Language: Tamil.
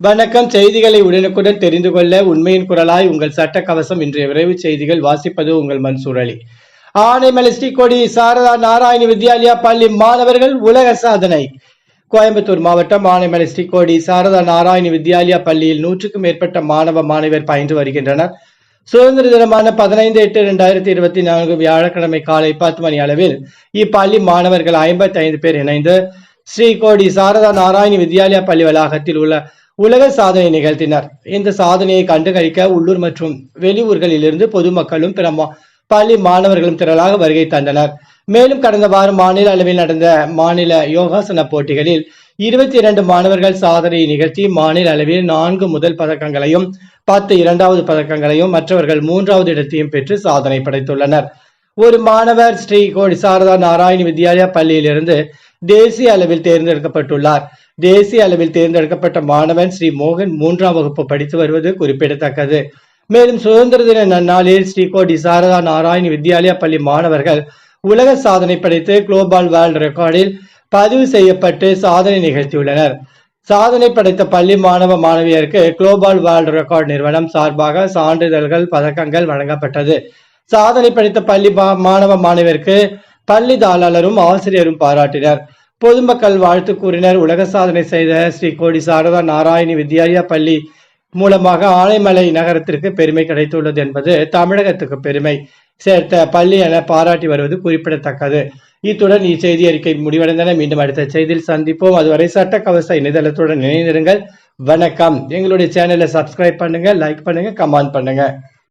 வணக்கம். செய்திகளை உடனுக்குடன் தெரிந்து கொள்ள உண்மையின் குரலாய் உங்கள் சட்ட கவசம் இன்றைய விரைவு செய்திகள் வாசிப்பது உங்கள் மன்சூர் அலி. ஆனைமலை ஸ்ரீகோடி சாரதா நாராயணி வித்யாலயா பள்ளி மாணவர்கள் உலக சாதனை. கோயம்புத்தூர் மாவட்டம் ஆனைமலை ஸ்ரீகோடி சாரதா நாராயணி வித்யாலயா பள்ளியில் நூற்றுக்கும் மேற்பட்ட மாணவ மாணவியர் பயின்று வருகின்றனர். சுதந்திர தினமான பதினைந்து எட்டு இரண்டாயிரத்தி இருபத்தி நான்கு வியாழக்கிழமை காலை பத்து மணி அளவில் இப்பள்ளி மாணவர்கள் ஐம்பத்தி ஐந்து பேர் இணைந்து ஸ்ரீகோடி சாரதா நாராயணி வித்யாலயா பள்ளி வளாகத்தில் உள்ள உலக சாதனை நிகழ்த்தினர். இந்த சாதனையை கண்டுகளிக்க உள்ளூர் மற்றும் வெளியூர்களிலிருந்து பொதுமக்களும் பிற மா- பள்ளி மாணவர்களும் திரளாக வருகை தந்தனர். மேலும் கடந்த வாரம் மாநில அளவில் நடந்த மாநில யோகாசன போட்டிகளில் இருபத்தி இரண்டு மாணவர்கள் சாதனையை நிகழ்த்தி மாநில அளவில் நான்கு முதல் பதக்கங்களையும் பத்து இரண்டாவது பதக்கங்களையும் மற்றவர்கள் மூன்றாவது இடத்தையும் பெற்று சாதனை படைத்துள்ளனர். ஒரு மாணவர் ஸ்ரீ கோடி சாரதா நாராயண் வித்யாலயா பள்ளியிலிருந்து தேசிய அளவில் தேர்ந்தெடுக்கப்பட்டுள்ளார். தேசிய அளவில் தேர்ந்தெடுக்கப்பட்ட மாணவன் ஸ்ரீ மோகன் மூன்றாம் வகுப்பு படித்து வருவது குறிப்பிடத்தக்கது. மேலும் சுதந்திர தின நன்னாளில் ஸ்ரீகோடி சாரதா நாராயண் வித்யாலயா பள்ளி மாணவர்கள் உலக சாதனை படைத்து குளோபால் வேர்ல்ட் ரெக்கார்டில் பதிவு செய்யப்பட்டு சாதனை நிகழ்த்தியுள்ளனர். சாதனை படைத்த பள்ளி மாணவ மாணவியருக்கு குளோபால் வேர்ல்ட் ரெக்கார்ட் நிறுவனம் சார்பாக சான்றிதழ்கள் பதக்கங்கள் வழங்கப்பட்டது. சாதனை படைத்த பள்ளி மாணவ மாணவியருக்கு பள்ளி தாளாளரும் ஆசிரியரும் பாராட்டினர். பொதுமக்கள் வாழ்த்து கூறினர் உலக சாதனை செய்த ஸ்ரீ கோடி சாரதா நாராயணி வித்யாலயா பள்ளி மூலமாக ஆனைமலை நகரத்திற்கு பெருமை கிடைத்துள்ளது என்பது தமிழகத்துக்கு பெருமை. சேர்த்த பள்ளி என பாராட்டி வருவது குறிப்பிடத்தக்கது. இத்துடன் இச்செய்தி அறிக்கை முடிவடைந்தன. மீண்டும் அடுத்த செய்தியில் சந்திப்போம். அதுவரை சட்ட கவச இணையதளத்துடன் இணைந்திருங்கள். வணக்கம். எங்களுடைய சேனலை சப்ஸ்கிரைப் பண்ணுங்க லைக் பண்ணுங்க கமெண்ட் பண்ணுங்க.